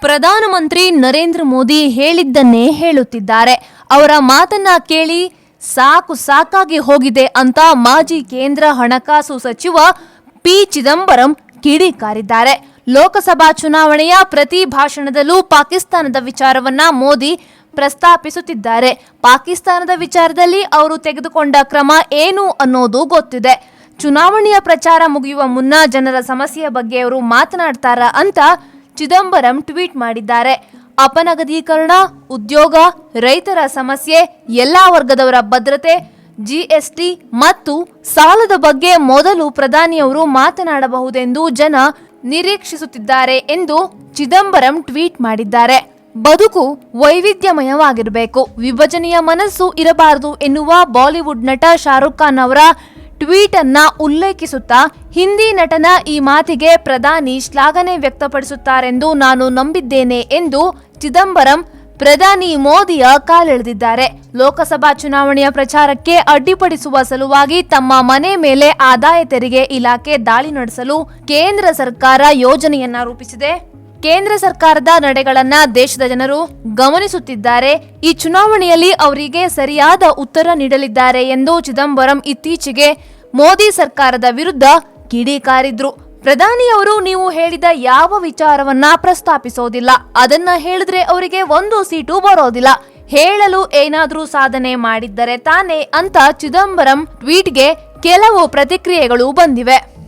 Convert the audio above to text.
ಪ್ರಧಾನಮಂತ್ರಿ ನರೇಂದ್ರ ಮೋದಿ ಹೇಳಿದ್ದನ್ನೇ ಹೇಳುತ್ತಿದ್ದಾರೆ. ಅವರ ಮಾತನ್ನ ಕೇಳಿ ಸಾಕು ಸಾಕಾಗಿ ಹೋಗಿದೆ ಅಂತ ಮಾಜಿ ಕೇಂದ್ರ ಹಣಕಾಸು ಸಚಿವ ಪಿ. ಚಿದಂಬರಂ ಕಿಡಿಕಾರಿದ್ದಾರೆ. ಲೋಕಸಭಾ ಚುನಾವಣೆಯ ಪ್ರತಿ ಭಾಷಣದಲ್ಲೂ ಪಾಕಿಸ್ತಾನದ ವಿಚಾರವನ್ನ ಮೋದಿ ಪ್ರಸ್ತಾಪಿಸುತ್ತಿದ್ದಾರೆ. ಪಾಕಿಸ್ತಾನದ ವಿಚಾರದಲ್ಲಿ ಅವರು ತೆಗೆದುಕೊಂಡ ಕ್ರಮ ಏನು ಅನ್ನೋದು ಗೊತ್ತಿದೆ. ಚುನಾವಣೆಯ ಪ್ರಚಾರ ಮುಗಿಯುವ ಮುನ್ನ ಜನರ ಸಮಸ್ಯೆಯ ಬಗ್ಗೆ ಅವರು ಮಾತನಾಡ್ತಾರ ಅಂತ ಚಿದಂಬರಂ ಟ್ವೀಟ್ ಮಾಡಿದ್ದಾರೆ. ಅಪನಗದೀಕರಣ, ಉದ್ಯೋಗ, ರೈತರ ಸಮಸ್ಯೆ, ಎಲ್ಲಾ ವರ್ಗದವರ ಭದ್ರತೆ ಜಿಎಸ್ಟಿ ಮತ್ತು ಸಾಲದ ಬಗ್ಗೆ ಮೊದಲು ಪ್ರಧಾನಿಯವರು ಮಾತನಾಡಬಹುದೆಂದು ಜನ ನಿರೀಕ್ಷಿಸುತ್ತಿದ್ದಾರೆ ಎಂದು ಚಿದಂಬರಂ ಟ್ವೀಟ್ ಮಾಡಿದ್ದಾರೆ. ಬದುಕು ವೈವಿಧ್ಯಮಯವಾಗಿರಬೇಕು. ವಿಭಜನೆಯ ಮನಸ್ಸು ಇರಬಾರದು ಎನ್ನುವ ಬಾಲಿವುಡ್ ನಟ ಶಾರುಖ್ ಖಾನ್ ಅವರ ಟ್ವೀಟ್ ಅನ್ನ ಉಲ್ಲೇಖಿಸುತ್ತಾ ಹಿಂದಿ ನಟನ ಈ ಮಾತಿಗೆ ಪ್ರಧಾನಿ ಶ್ಲಾಘನೆ ವ್ಯಕ್ತಪಡಿಸುತ್ತಾರೆಂದು ನಾನು ನಂಬಿದ್ದೇನೆ ಎಂದು ಚಿದಂಬರಂ, ಪ್ರಧಾನಿ ಮೋದಿಯ ಕಾಲೆಳೆದಿದ್ದಾರೆ. ಲೋಕಸಭಾ ಚುನಾವಣೆಯ ಪ್ರಚಾರಕ್ಕೆ ಅಡ್ಡಿಪಡಿಸುವ ಸಲುವಾಗಿ ತಮ್ಮ ಮನೆ ಮೇಲೆ ಆದಾಯ ತೆರಿಗೆ ಇಲಾಖೆ ದಾಳಿ ನಡೆಸಲು ಕೇಂದ್ರ ಸರ್ಕಾರ ಯೋಜನೆಯನ್ನ ರೂಪಿಸಿದೆ. ಕೇಂದ್ರ ಸರ್ಕಾರದ ನಡೆಗಳನ್ನ ದೇಶದ ಜನರು ಗಮನಿಸುತ್ತಿದ್ದಾರೆ. ಈ ಚುನಾವಣೆಯಲ್ಲಿ ಅವರಿಗೆ ಸರಿಯಾದ ಉತ್ತರ ನೀಡಲಿದ್ದಾರೆ ಎಂದು ಚಿದಂಬರಂ ಇತ್ತೀಚೆಗೆ ಮೋದಿ ಸರ್ಕಾರದ ವಿರುದ್ಧ ಕಿಡಿಕಾರಿದ್ರು ಪ್ರಧಾನಿಯವರು ನೀವು ಹೇಳಿದ ಯಾವ ವಿಚಾರವನ್ನ ಪ್ರಸ್ತಾಪಿಸೋದಿಲ್ಲ. ಅದನ್ನ ಹೇಳಿದ್ರೆ ಅವರಿಗೆ ಒಂದು ಸೀಟು ಬರೋದಿಲ್ಲ. ಹೇಳಲು ಏನಾದರೂ ಸಾಧನೆ ಮಾಡಿದ್ದರೆ ತಾನೇ ಅಂತ ಚಿದಂಬರಂ ಟ್ವೀಟ್ಗೆ ಕೆಲವು ಪ್ರತಿಕ್ರಿಯೆಗಳು ಬಂದಿವೆ.